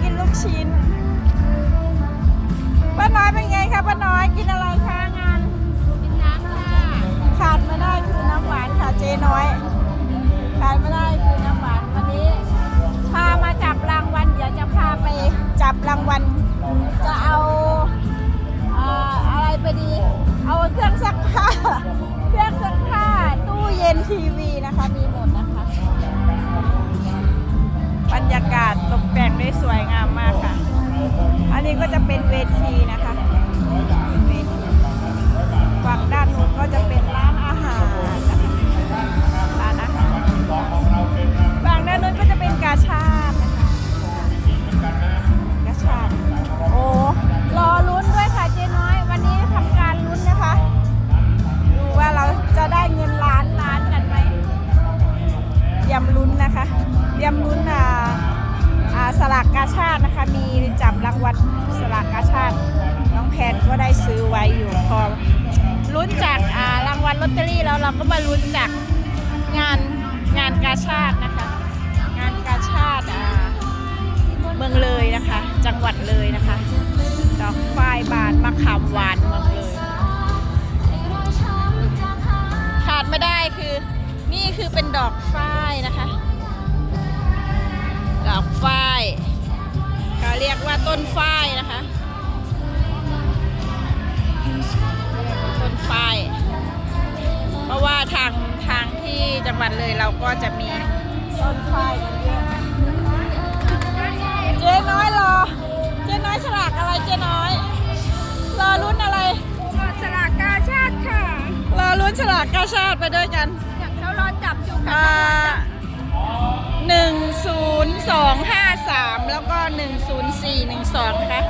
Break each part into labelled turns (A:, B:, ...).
A: กินลูกชิ้นป้าน้อยเป็นไงคะป้าน้อยกินอะไรคะงานกินน้ำค่ะขาดไม่ได้คือน้ำหวานค่ะเจน้อยขาดไม่ได้คือน้ำหวานวันนี้พามาจับรางวัลเดี๋ยวจะพาไปจับรางวัลจะเอาอะไรไปดี เอาเครื่องซักผ้าเครื่องซักผ้าตู้เย็นทีวีนะคะมีหมดนะคะ รรยากาศตกแต่งได้สวยงามมากค่ะ อันนี้ก็จะเป็นเวทีนะคะากาชาตินะคะ มีจับรางวัลสลากกาชาติ น้องแพนก็ได้ซื้อไว้อยู่พอลุ้นจากอ่ารางวัลลอตเตอรี่แล้วเราก็มาลุ้นจากงานงานกาชาตินะคะ งานกาชาติอ่าเมืองเลยนะคะ จังหวัดเลยนะคะ ดอกฝ้ายบานมะขามหวานเมืองเลย ขาดไม่ได้คือนี่คือเป็นดอกฝ้ายนะคะ ดอกฝ้าย เขาเรียกว่าต้นฝ้ายนะคะ ต้นฝ้าย เพราะว่าทางทางที่จังหวัดเลยเราก็จะมีต้นฝ้ายกันเยอะเจ๊น้อยรอ เจ๊น้อยฉลากอะไรเจ๊น้อย รอรุ่นอะไร
B: สลากกาชาติค่ะ
A: รอลุ้นฉลากกาชาติไปด้วยกัน
B: อยากเขารอจับอยู่ค่ะอ่า
A: หนึ่งศูนย์สองห้า สามแล้วก็หนึ่งศูนย์สี่หนึ่งสองนะคะ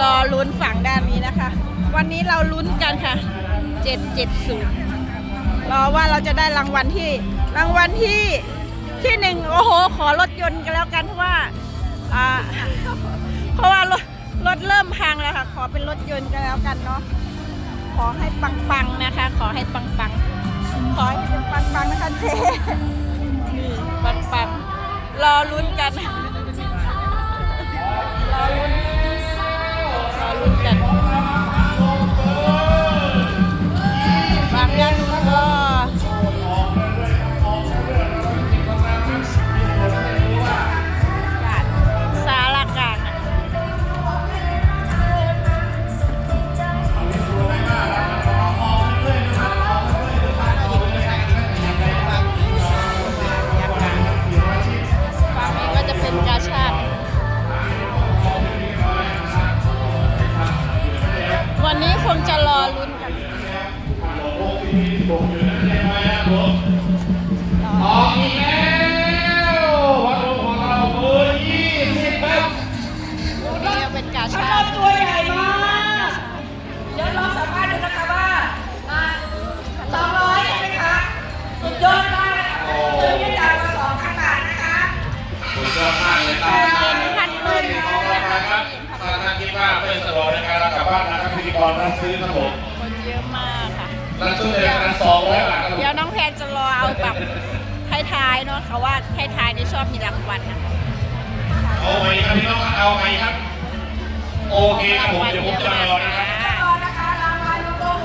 A: รอลุ้นฝั่งด้านนี้นะคะ วันนี้เราลุ้นกันค่ะเจ็ดเจ็ดศูนย์รอว่าเราจะได้รางวัลที่รางวัลที่ที่หนึ่งโอ้โห ขอรถยนต์กันแล้วกันเพราะว่าอ่าเพราะว่ารถรถเริ่มพังแล้วค่ะ ขอเป็นรถยนต์กันแล้วกันเนาะขอให้ปังๆนะคะ ขอให้ปังๆขอให้เป็นปังๆนะคะเจ๊นี่ปังๆรอลุ้นกัน ร
C: าไม่สะดวกในการกลับบ้านนะครับพิธีกรรับซื้อครับผม
A: คนเยอะมากค่ะ
C: รับซื้อในราคาสองร้อยบาทครับผมเ
A: ดี๋ยวน้องแพนจะรอเอาแบบท้ายๆเนาะเขาว่าท้ายๆนี่ชอบมีรางวัลนะคะเอา
C: ไหมครับพี่น้องครับเอาไหมครับ โอเคครับผมเดี๋ยวผมจะรอนะครับ